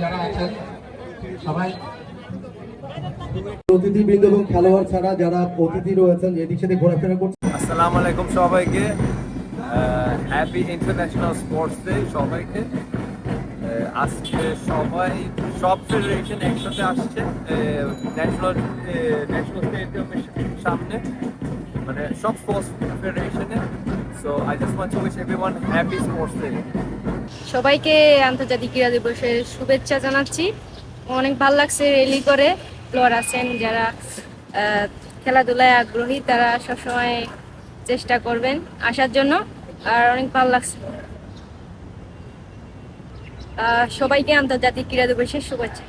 যারা আছেন সবাই অতিথিবৃন্দ এবং খেলোয়াড় ছাড়া যারা অতিথি রয়েছেন এদিক সেদিক ঘোরাফেরা করছে আসসালামু আলাইকুম সবাইকে। হ্যাপি ইন্টারন্যাশনাল স্পোর্টস ডে সবাইকে। আজকে সবাই সব ফেডারেশন একসাথে আসছে ন্যাশনাল ন্যাশনাল স্টেডিয়ামের সামনে। মানে সব sports ফেডারেশনে so I just want to wish everyone happy sports day সবাইকে আন্তর্জাতিক ক্রীড়া দিবসের শুভেচ্ছা জানাচ্ছি। অনেক ভালো লাগছে রেলি করে। প্লেয়ার আছেন, যারা খেলাধুলায় আগ্রহী, তারা সবসময় চেষ্টা করবেন আসার জন্য। আর অনেক ভালো লাগছে। সবাইকে আন্তর্জাতিক ক্রীড়া দিবসের শুভেচ্ছা।